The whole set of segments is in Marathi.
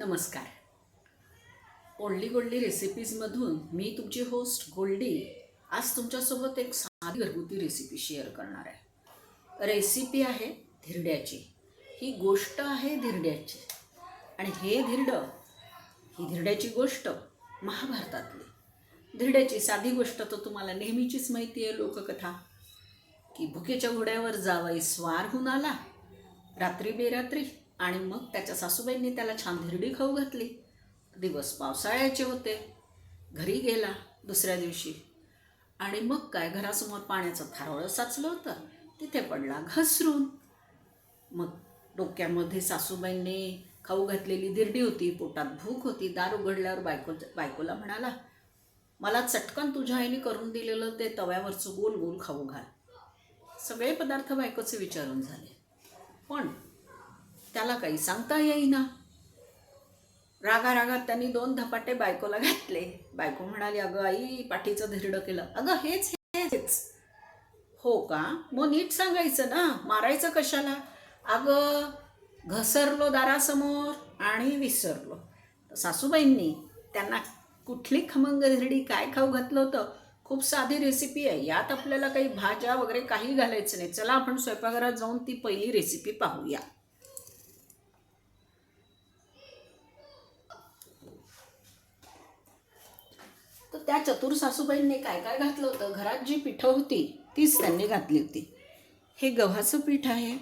नमस्कार. ओल्डी गोल्डी रेसिपीजमधून मी तुमची होस्ट गोल्डी आज तुमच्यासोबत एक साधी घरगुती रेसिपी शेअर करणार आहे. रेसिपी आहे धिरड्याची. ही गोष्ट आहे धिरड्याची. आणि हे धिरडं ही धिरड्याची गोष्ट महाभारतातली. धिरड्याची साधी गोष्ट तर तुम्हाला नेहमीचीच माहिती आहे लोककथा. की भुकेच्या घोड्यावर जावाई स्वार होऊन आला. रात्री बेरात्री आणि मग त्याच्या सासूबाईंनी त्याला छान धिरडी खाऊ घातली. दिवस पावसाळ्याचे होते. घरी गेला दुसऱ्या दिवशी. आणि मग काय घरासमोर पाण्याचं थारोळं साचलं होतं. तिथे पडला घसरून. मग डोक्यामध्ये सासूबाईंनी खाऊ घातलेली धिरडी होती. पोटात भूक होती. दार उघडल्यावर बायको बायकोला म्हणाला मला चटकन तुझ्या आईने करून दिलेलं ते तव्यावरचं गोल गोल खाऊ घाल. सगळे पदार्थ बायकोचे विचारून झाले. पण त्याला काही सांगता येईना. रागा रागात त्यांनी दोन धपाटे बायकोला घातले. बायको म्हणाली अगं आई पाठीचं धिरडं केलं. अगं हेच हेच. हो का? मग नीट सांगायचं ना? मारायचं कशाला? अगं घसरलो दारासमोर आणि विसरलो. सासूबाईंनी त्यांना कुठली खमंग धिरडी काय खाऊ घातलं होतं? खूप साधी रेसिपी आहे. यात आपल्याला काही भाज्या वगैरे काही घालायचं नाही. चला आपण स्वयंपाकघरात जाऊन ती पहिली रेसिपी पाहूया. तर त्या चतुर सासूबाईंनी काय काय घातलं होतं? घरात जी पिठं होती तीच त्यांनी घातली होती. हे गव्हाचं पीठ आहे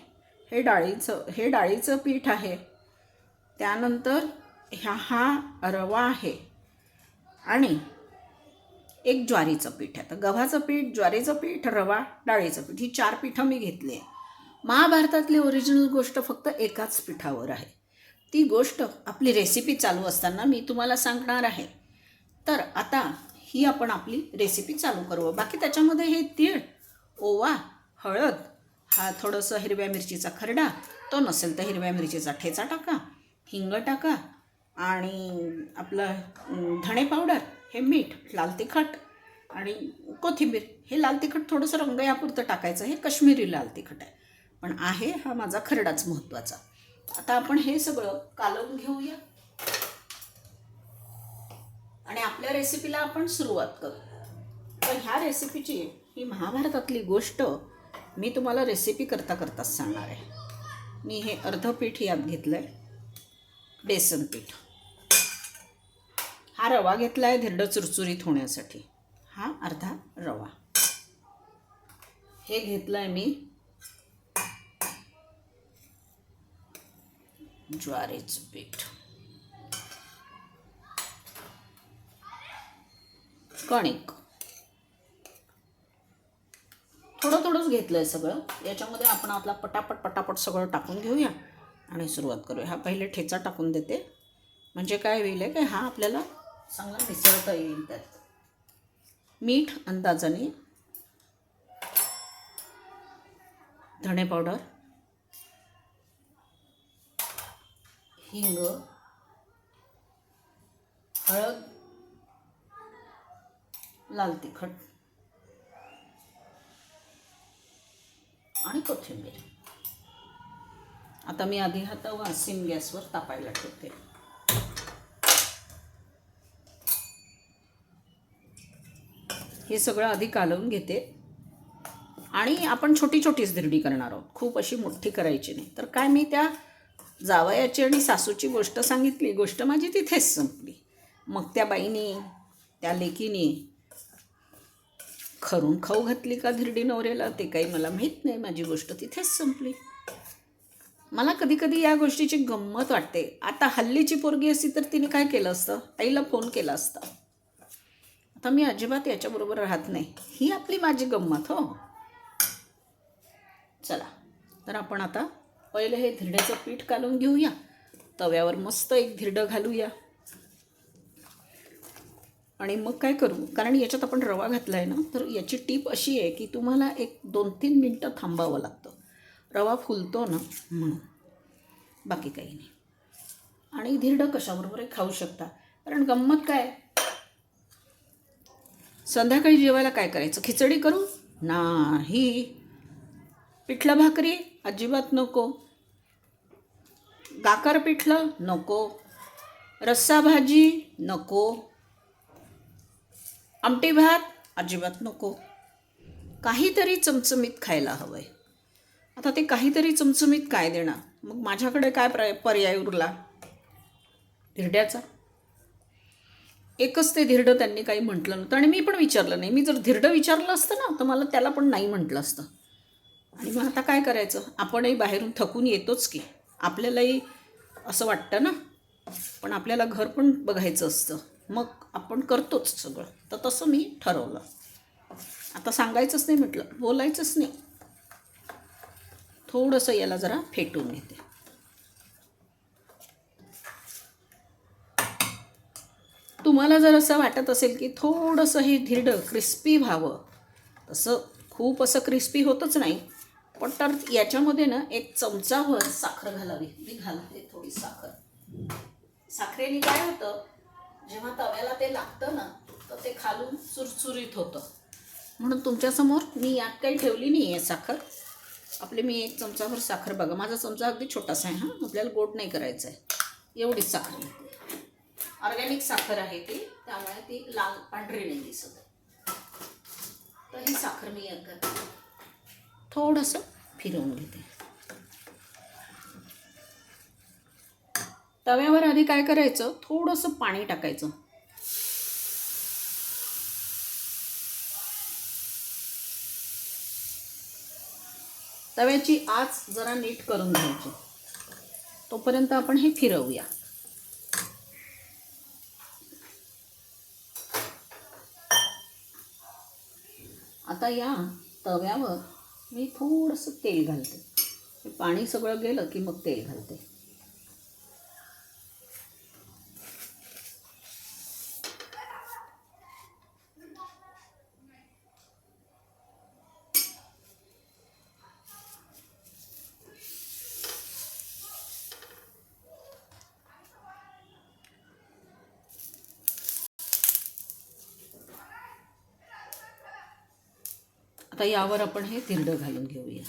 हे डाळीचं हे डाळीचं पीठ आहे. त्यानंतर ह्या हा रवा आहे आणि एक ज्वारीचं पीठ आहे. तर गव्हाचं पीठ ज्वारीचं पीठ रवा डाळीचं पीठ ही चार पीठं मी घेतली आहे. महाभारतातली ओरिजिनल गोष्ट फक्त एकाच पिठावर आहे. ती गोष्ट आपली रेसिपी चालू असताना मी तुम्हाला सांगणार आहे. तर आता ही आपण आपली रेसिपी चालू करू बाकी त्याच्यामध्ये हे तीळ ओवा हळद हा थोडंसं हिरव्या मिरचीचा खरडा तो नसेल तर हिरव्या मिरचीचा ठेचा टाका हिंग टाका आणि आपलं धणे पावडर हे मीठ लाल तिखट आणि कोथिंबीर. हे लाल तिखट थोडंसं रंग यापुरतं टाकायचं. हे कश्मीरी लाल तिखट आहे. पण आहे हा माझा खरडाच महत्त्वाचा. आता आपण हे सगळं कालवून घेऊया. आणि आपल्या रेसिपीला आपण सुरुवात करू. तर ह्या रेसिपीची ही महाभारतातली गोष्ट मी तुम्हाला रेसिपी करता करताच सांगणार आहे. मी हे अर्ध पीठ यात घेतलं आहे बेसन पीठ. हा रवा घेतला आहे धिरडं चुरचुरीत होण्यासाठी. हा अर्धा रवा. हे घेतलं आहे मी ज्वारीचं पीठ. कणिक. थोडं थोडंच घेतलं आहे सगळं. याच्यामध्ये आपण आपला पटापट पटापट सगळं टाकून घेऊया आणि सुरुवात करूया. हा पहिले ठेचा टाकून देते. म्हणजे काय होईल आहे का हा आपल्याला चांगला मिसळता येईल त्यात. मीठ अंदाजाने धणे पावडर हिंग हळद लाल तिखट. आणि कोथिंबीर. आता मी आधी हा तवा सिम गॅसवर तापायला ठेवते. हे सगळं आधी कालवून घेते. आणि आपण छोटी छोटीच धिरडी करणार आहोत. खूप अशी मोठी करायची नाही. तर काय मी त्या जावयाची आणि सासूची गोष्ट सांगितली. गोष्ट माझी तिथेच संपली. मग त्या बाईने त्या लेकीनी खरून खाऊ घातली का धिरडी नवऱ्याला? ते काही मला माहीत नाही. माझी गोष्ट तिथेच संपली. मला कधी कधी या गोष्टीची गंमत वाटते. आता हल्लीची पोरगी असती तर तिने काय केलं असतं? आईला फोन केला असता. आता मी अजिबात याच्याबरोबर राहत नाही. ही आपली माझी गंमत हो. चला तर आपण आता पहिले हे धिरड्याचं पीठ घालून घेऊया. तव्यावर मस्त एक धिरडं घालूया. आणि मग काय करू? कारण याच्यात आपण रवा घातला आहे ना तर याची टीप अशी आहे की तुम्हाला एक दोन तीन मिनटं थांबावं लागतं. रवा फुलतो ना म्हणून. बाकी काही नाही. आणि धिरडं कशाबरोबर खाऊ शकता. कारण गंमत काय? संध्याकाळी जेवायला काय करायचं? खिचडी करू? नाही. पिठलं भाकरी? अजिबात नको. गाकर पिठलं? नको. रस्सा भाजी? नको. आमटी भात अजिबात नको. काहीतरी चमचमीत खायला हवं आहे आता ते काहीतरी चमचमीत काय देणार? मग माझ्याकडे काय प्र पर्याय उरला? धिरड्याचा? एकच ते धिरडं त्यांनी काही म्हटलं नव्हतं आणि मी पण विचारलं नाही. मी जर धिरडं विचारलं असतं ना तर मला त्याला पण नाही म्हटलं असतं. आणि मग आता काय करायचं? आपणही बाहेरून थकून येतोच की. आपल्यालाही असं वाटतं ना? पण आपल्याला घर पण बघायचं असतं. मग आपण करतोच सगळं. तर तसं मी ठरवलं. आता सांगायचंच नाही म्हटलं बोलायचंच नाही. थोडंसं याला जरा फेटून घेते तुम्हाला जर असं वाटत असेल की थोडंसं हे धिरडं क्रिस्पी व्हावं तसं खूप असं क्रिस्पी होतच नाही पण तर याच्यामध्ये ना एक चमचाभर साखर घालावी. मी घालते थोडी साखर. साखरेने काय होतं जेव्हा तव्याला ते लागतं ना तर ते खालून चुरचुरीत होतं. म्हणून तुमच्यासमोर मी यात काही ठेवली नाही आहे साखर. आपले मी एक चमचाभर साखर बघा. माझा चमचा अगदी छोटासा आहे हां. आपल्याला गोड नाही करायचं आहे एवढीच साखर ऑर्गॅनिक साखर आहे ती. त्यामुळे ती लाल पांढरी नाही दिसत. तर ही साखर मी यात घालते थोडंसं फिरवून घेते. तव्यावर आधी काय करायचं? थोडंसं पाणी टाकायचं. तव्याची आच जरा नीट करून घ्यायची. तोपर्यंत आपण हे फिरवूया. आता या तव्यावर मी थोडंसं तेल घालते. पाणी सगळं गेलं की मग तेल घालते. आता यावर आपण हे तिरडं घालून घेऊया.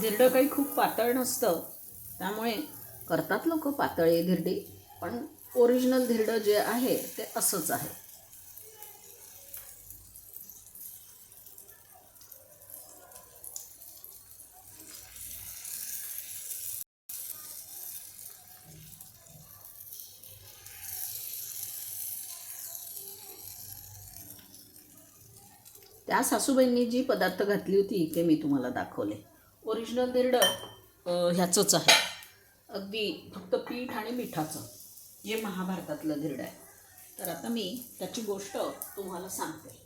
धिरडं काही खूप पातळ नसतं त्यामुळे करतात लोक पातळी धिरडी पण ओरिजिनल धिरडं जे आहे ते असंच आहे. त्या सासूबाईंनी जी पदार्थ घातली होती ते मी तुम्हाला दाखवले. ओरिजिनल निर्ड ह्याचंच आहे. अगदी फक्त पीठ आणि मिठाचं. जे महाभारतातलं धिरडं आहे. तर आता मी त्याची गोष्ट तुम्हाला सांगते.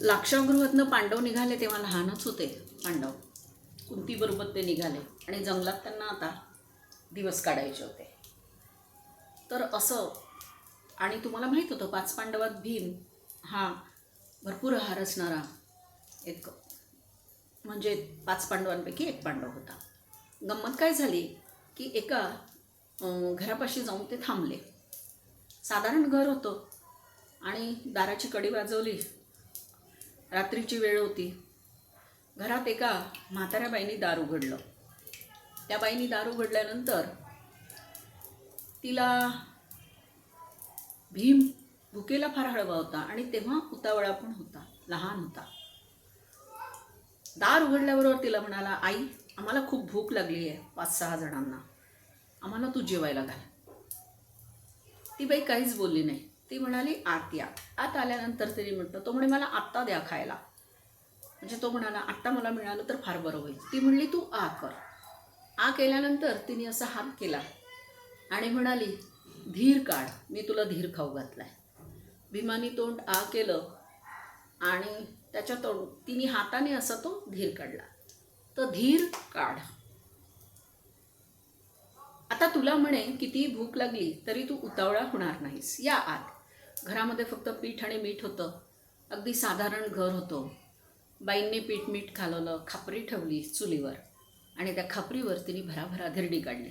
लाक्षागृहातनं पांडव निघाले तेव्हा लहानच होते पांडव. कुंतीबरोबर ते निघाले आणि जंगलात त्यांना आता दिवस काढायचे होते. तर असं आणि तुम्हाला माहीत होतं पाच पांडवात भीम हा भरपूर आहार असणारा एक म्हणजे पाच पांडवांपैकी एक पांडव होता. गंमत काय झाली की एका घरापाशी जाऊन ते थांबले. साधारण घर होतं आणि दाराची कडी वाजवली. रात्रीची वेळ होती. घरात एका म्हाताऱ्या बाईंनी दार उघडलं त्या बाईंनी दार उघडल्यानंतर तिला भीम भुकेला फार हळवा होता आणि तेव्हा उतावळा पण होता लहान होता. दार उघडल्याबरोबर तिला म्हणाला आई आम्हाला खूप भूक लागली आहे पाच सहा जणांना. आम्हाला तू जेवायला घाल. ती बाई काहीच बोलली नाही. ती म्हणाली आत या. आत आल्यानंतर तरी म्हटलं तो म्हणे मला आत्ता द्या खायला. म्हणजे तो म्हणाला आत्ता मला मिळालं तर फार बरं होईल. ती म्हणली तू आ कर. आ केल्यानंतर तिने असा हात केला आणि म्हणाली धीर काढ मी तुला धीर खाऊ घातलाय. भीमानी तोंड आ केलं आणि त्याच्या तोंड तिने हाताने असा तो धीर काढला. तर धीर काढ. आता तुला म्हणे किती भूक लागली तरी तू उतावळा होणार नाहीस. या आत. घरामध्ये फक्त पीठ आणि मीठ होतं. अगदी साधारण घर होतं. बाईंनी पीठ मीठ खालवलं खापरी ठेवली चुलीवर आणि त्या खापरीवर तिने भराभरा धिरडी काढली.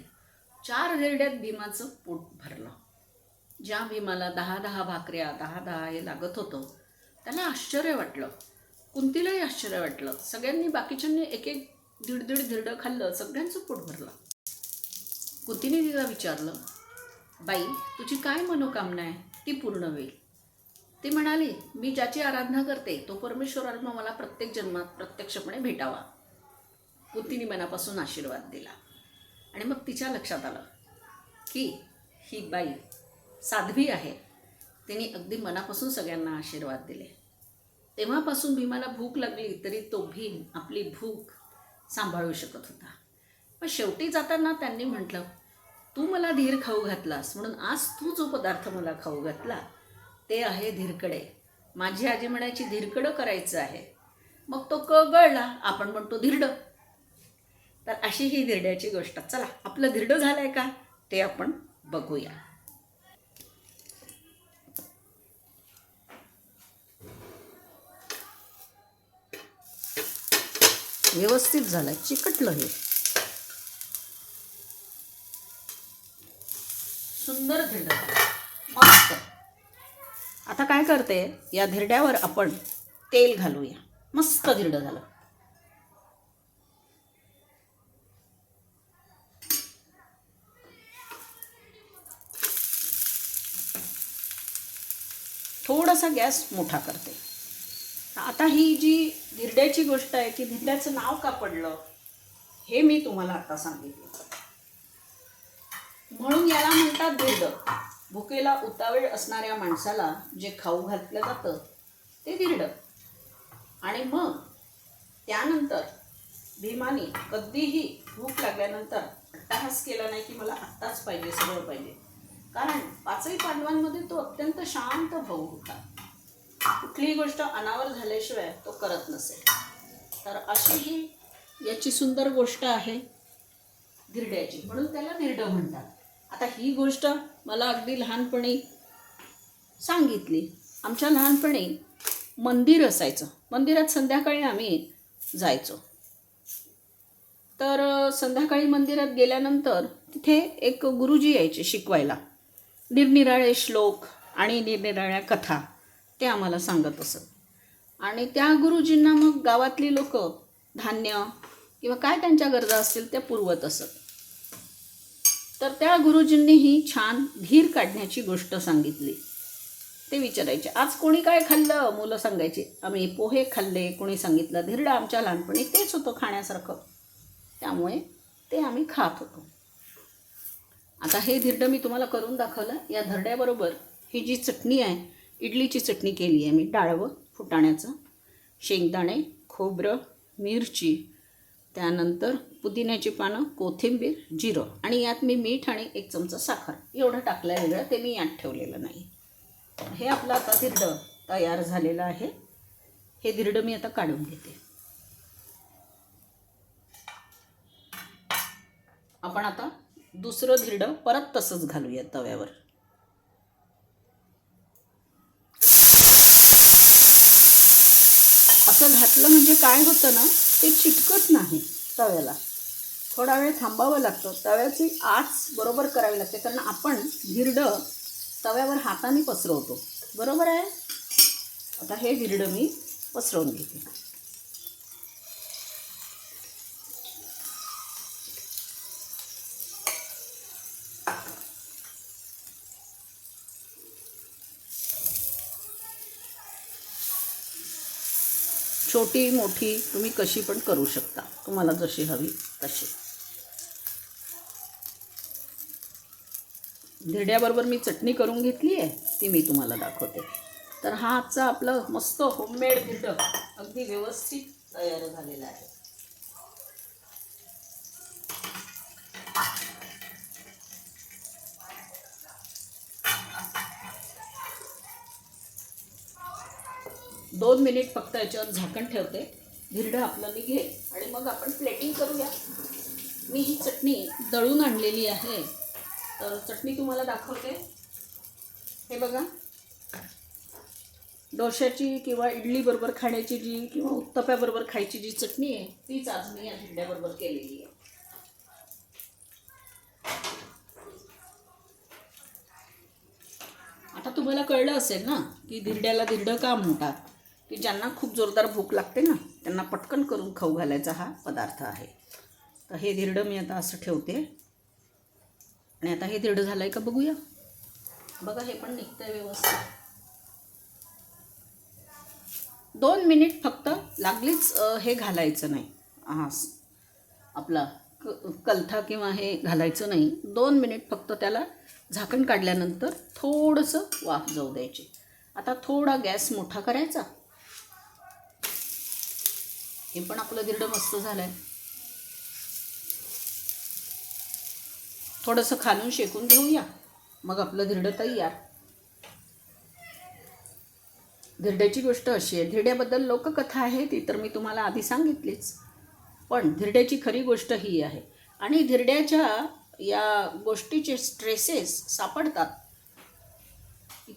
चार धिरड्यात भीमाचं पोट भरलं. ज्या भीमाला दहा दहा भाकऱ्या दहा दहा हे लागत होतं त्याला आश्चर्य वाटलं. कुंतीलाही आश्चर्य वाटलं. सगळ्यांनी बाकीच्यांनी एक एक दीड दीड धिरडं खाल्लं सगळ्यांचं पोट भरलं. कुंतीने तिला विचारलं बाई तुझी काय मनोकामना आहे? ती पूर्ण होईल. ती म्हणाली मी ज्याची आराधना करते तो परमेश्वरानं मला प्रत्येक जन्मात प्रत्यक्षपणे भेटावा. कुंतीने मनापासून आशीर्वाद दिला. आणि मग तिच्या लक्षात आलं की ही बाई साध्वी आहे. तिने अगदी मनापासून सगळ्यांना आशीर्वाद दिले. तेव्हापासून भीमाला भूक लागली तरी तो भीम आपली भूक सांभाळू शकत होता. पण शेवटी जाताना त्यांनी म्हटलं तू मला धीर खाऊ घातलास म्हणून आज तू जो पदार्थ मला खाऊ घातला. ते आहे धीरकडे. माझी आजी म्हणायची धिरकडं करायचं आहे. मग तो क गळला आपण म्हणतो धिरडं. तर अशी ही धिरड्याची गोष्ट. चला आपलं धिरडं झालं आहे का? ते आपण बघूया. व्यवस्थित झालं चिकटलं हे. सुंदर धिरडं. झालं. आता काय करते? या धिरड्यावर आपण तेल घालूया. मस्त धिरडं झालं. थोडासा गॅस मोठा करते. आता ही जी धिरड्याची गोष्ट आहे की धिरड्याचं नाव का पडलं हे मी तुम्हाला आता सांगितलं. म्हणून याला म्हणतात धिरड. भुकेला उतावीळ असणाऱ्या माणसाला जे खाऊ घातलं जातं ते गिरड आणि मग त्यानंतर भीमाने कधीही भूक लागल्यानंतर अट्टाहास केला नाही की मला आत्ताच पाहिजे सगळं पाहिजे. कारण पाचही पांडवांमध्ये तो अत्यंत शांत भाऊ होता. कुठलीही गोष्ट अनावर झाल्याशिवाय तो करत नसेल. तर अशी ही याची सुंदर गोष्ट आहे धिरड्याची म्हणून त्याला धिरड म्हणतात. आता ही गोष्ट मला अगदी लहानपणी सांगितली. आमच्या लहानपणी मंदिर असायचं. मंदिरात संध्याकाळी आम्ही जायचो. तर संध्याकाळी मंदिरात गेल्यानंतर तिथे एक गुरुजी यायचे शिकवायला. निरनिराळे श्लोक आणि निरनिराळ्या कथा ते आम्हाला सांगत असत. आणि त्या गुरुजींना मग गावातली लोक धान्य किंवा काय त्यांच्या गरजा असतील त्या पुरवत असत. तर त्या गुरुजींनी ही छान धीर काढण्याची गोष्ट सांगितली. ते विचारायचे आज कोणी काय खाल्लं? मुलं सांगायची आम्ही पोहे खाल्ले कोणी सांगितलं धिरडं आमच्या लहानपणी तेच होतं खाण्यासारखं. त्यामुळे ते आम्ही खात होतो. आता हे धिरडं मी तुम्हाला करून दाखवलं या धरड्याबरोबर ही जी चटणी आहे इडलीची चटणी केली आहे मी डाळवं फुटाण्याचं शेंगदाणे खोबरं मिरची त्यानंतर पुदिन्याची पानं कोथिंबीर जिरं आणि यात मी मीठ आणि एक चमचा साखर. एवढं टाकलं वेगळं ते मी यात ठेवलेलं नाही. हे आपलं आता धिरडं तयार झालेलं आहे. हे धिरडं मी आता काढून घेते. आपण आता दुसरं धिरडं परत तसंच घालूया तव्यावर. असं घातलं म्हणजे काय होतं ना ते चिटकत नाही तव्याला. थोडा वेळ थांबावं लागतं. तव्याची आच बरोबर करावी लागते कारण आपण धिरडं तव्यावर हाताने पसरवतो. बरोबर आहे? आता हे धिरडं मी पसरवून घेते. छोटी मोठी तुम्ही कशी पण करू शकता. तुम्हाला जशी हवी तशी. धिरड्याबरोबर मी चटणी करून घेतली आहे ती मी तुम्हाला दाखवते. तर हा आजचा आपलं मस्त होममेड धिरडं अगदी व्यवस्थित तयार झालेला आहे. दोन मिनिट फक्त याच्यावर झाकण ठेवते. धिरडं आपलं निघेल आणि मग आपण प्लेटिंग करूया. मी ही चटणी दळून आणलेली आहे. तर चटणी तुम्हाला दाखवते. हे बघा. डोश्याची किंवा इडली बरोबर खाण्याची जी किंवा उत्तप्याबरोबर खायची जी चटणी आहे तीच आज मी या धिरड्याबरोबर केलेली आहे. आता तुम्हाला कळलं असेल ना की धिरड्याला धिरडं का म्हणतात? की ज्यांना खूप जोरदार भूक लागते ना त्यांना पटकन करून खाऊ घालायचा हा पदार्थ आहे. तर हे धिरडं मी आता असं ठेवते. आणि आता हे धिरडं झालं आहे का बघूया. बघा हे पण निघतंय व्यवस्थित. दोन मिनिट फक्त लागलीच हे घालायचं नाही. हा आपला क कलथा किंवा हे घालायचं नाही. दोन मिनिट फक्त त्याला झाकण काढल्यानंतर थोडंसं वाफ जाऊ द्यायची. आता थोडा गॅस मोठा करायचा. हे पण आपलं धिरडं मस्त झालं आहे थोडंसं खालून शेकून घेऊया. मग आपलं धिरडं तयार. धिरड्याची गोष्ट अशी आहे धिरड्याबद्दल लोककथा आहे ती तर मी तुम्हाला आधी सांगितलीच. पण धिरड्याची खरी गोष्ट ही आहे. आणि धिरड्याच्या या गोष्टीचे स्ट्रेसेस सापडतात.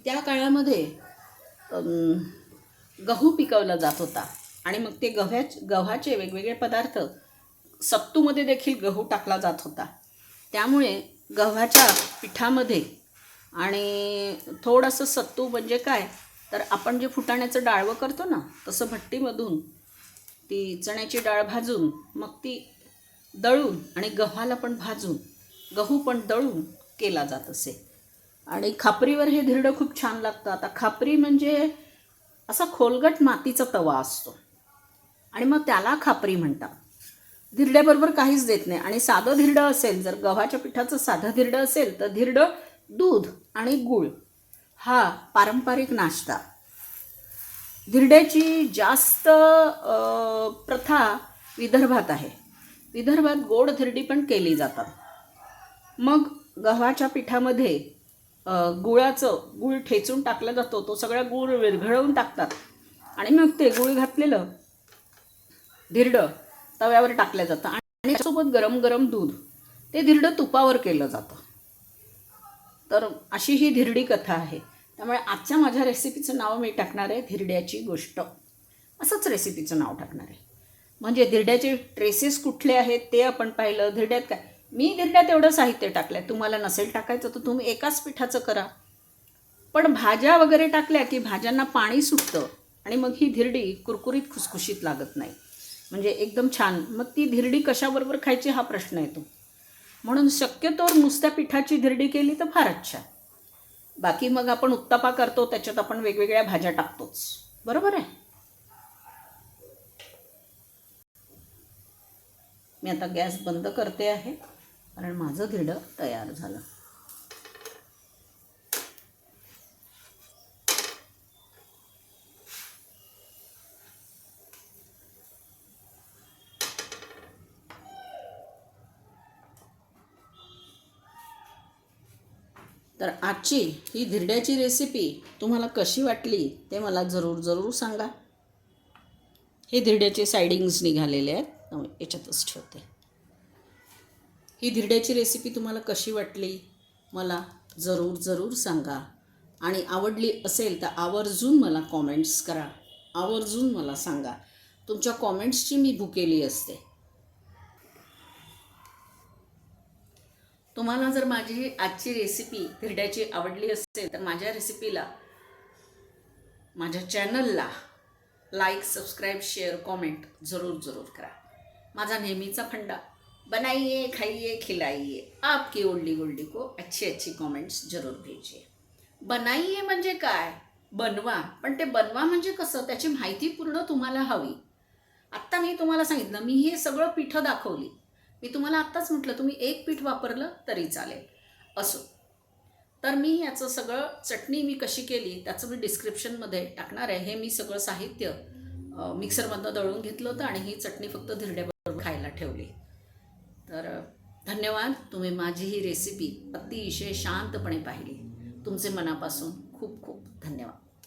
त्या काळामध्ये गहू पिकवला जात होता. आणि मग ते गव्ह्याच गव्हाचे वेगवेगळे पदार्थ सत्तूमध्ये देखील गहू टाकला जात होता. त्यामुळे गव्हाच्या पिठामध्ये आणि थोडंसं सत्तू म्हणजे काय तर आपण जे फुटाण्याचं डाळवं करतो ना तसं भट्टीमधून ती चण्याची डाळ भाजून मग ती दळून आणि गव्हाला पण भाजून गहू पण दळून केला जात असे. आणि खापरीवर हे धिरडं खूप छान लागतं. आता खापरी म्हणजे असा खोलगट मातीचा तवा असतो. आणि मग त्याला खापरी म्हणतात. धिरड्याबरोबर काहीच देत नाही. आणि साधं धिरडं असेल जर गव्हाच्या पिठाचं साधं धिरडं असेल तर धिरडं दूध आणि गूळ हा पारंपरिक नाश्ता. धिरड्याची जास्त प्रथा विदर्भात आहे. विदर्भात गोड धिरडी पण केली जातात. मग गव्हाच्या पिठामध्ये गुळाचं गूळ ठेचून टाकला जातो. तो सगळा गूळ विरघळवून टाकतात. आणि मग ते गूळ घातलेलं धिरडं तव्यावर टाकलं जातं आणि त्यासोबत गरम गरम दूध. ते धिरडं तुपावर केलं जातं. तर अशी ही धिरडी कथा आहे. त्यामुळे आजच्या माझ्या रेसिपीचं नाव मी टाकणार आहे धिरड्याची गोष्ट. असंच रेसिपीचं नाव टाकणार आहे. म्हणजे धिरड्याचे ट्रेसेस कुठले आहेत ते आपण पाहिलं. धिरड्यात काय? मी धिरड्यात एवढं साहित्य टाकलं आहे तुम्हाला नसेल टाकायचं तर तुम्ही एकाच पिठाचं करा. पण भाज्या वगैरे टाकल्या की भाज्यांना पाणी सुटतं आणि मग ही धिरडी कुरकुरीत खुसखुशीत लागत नाही. म्हणजे एकदम छान. मग ती धिरडी कशाबरोबर खायची हा प्रश्न येतो. म्हणून शक्यतोवर नुसत्या पिठाची धिरडी केली तर फारच छान. बाकी मग आपण उत्तापा करतो त्याच्यात आपण वेगवेगळ्या भाज्या टाकतोच. बरोबर आहे? मी आता गॅस बंद करते आहे कारण माझं धिरडं तयार झालं. तर आजची ही धिरड्याची रेसिपी तुम्हाला कशी वाटली ते मला जरूर जरूर सांगा. हे धिरड्याचे सायडिंग्स निघालेले आहेत. त्यामुळे याच्यातच ठेवते. ही धिरड्याची रेसिपी तुम्हाला कशी वाटली मला जरूर जरूर सांगा. आणि आवडली असेल तर आवर्जून मला कॉमेंट्स करा. आवर्जून मला सांगा. तुमच्या कॉमेंट्सची मी भुकेली असते. तुम्हाला जर माझी आजची रेसिपी धिरड्याची आवडली असेल तर माझ्या रेसिपीला माझ्या चॅनलला लाईक सबस्क्राईब शेअर कॉमेंट जरूर जरूर करा. माझा नेहमीचा फंडा. बनाइए खाइए खिलाइए. आपकी ओल्डी गोल्डी को अच्छी अच्छी कॉमेंट्स जरूर भेजिए. बनाइए म्हणजे काय? बनवा. पण ते बनवा म्हणजे कसं? त्याची माहिती पूर्ण तुम्हाला हवी. आत्ता मी तुम्हाला सांगितलं मी हे सगळं पिठं दाखवली. मी तुम्हाला आत्ताच म्हटलं तुम्ही एक पीठ वापरलं तरी चालेल. असो. तर मी याचं सगळं चटणी मी कशी केली त्याचं मी डिस्क्रिप्शनमध्ये टाकणार आहे. हे मी सगळं साहित्य मिक्सरमधनं दळून घेतलं होतं आणि ही चटणी फक्त धिरड्याबरोबर खायला ठेवली. तर धन्यवाद. तुम्ही माझी ही रेसिपी अतिशय शांतपणे पाहिली. तुमचे मनापासून खूप खूप धन्यवाद.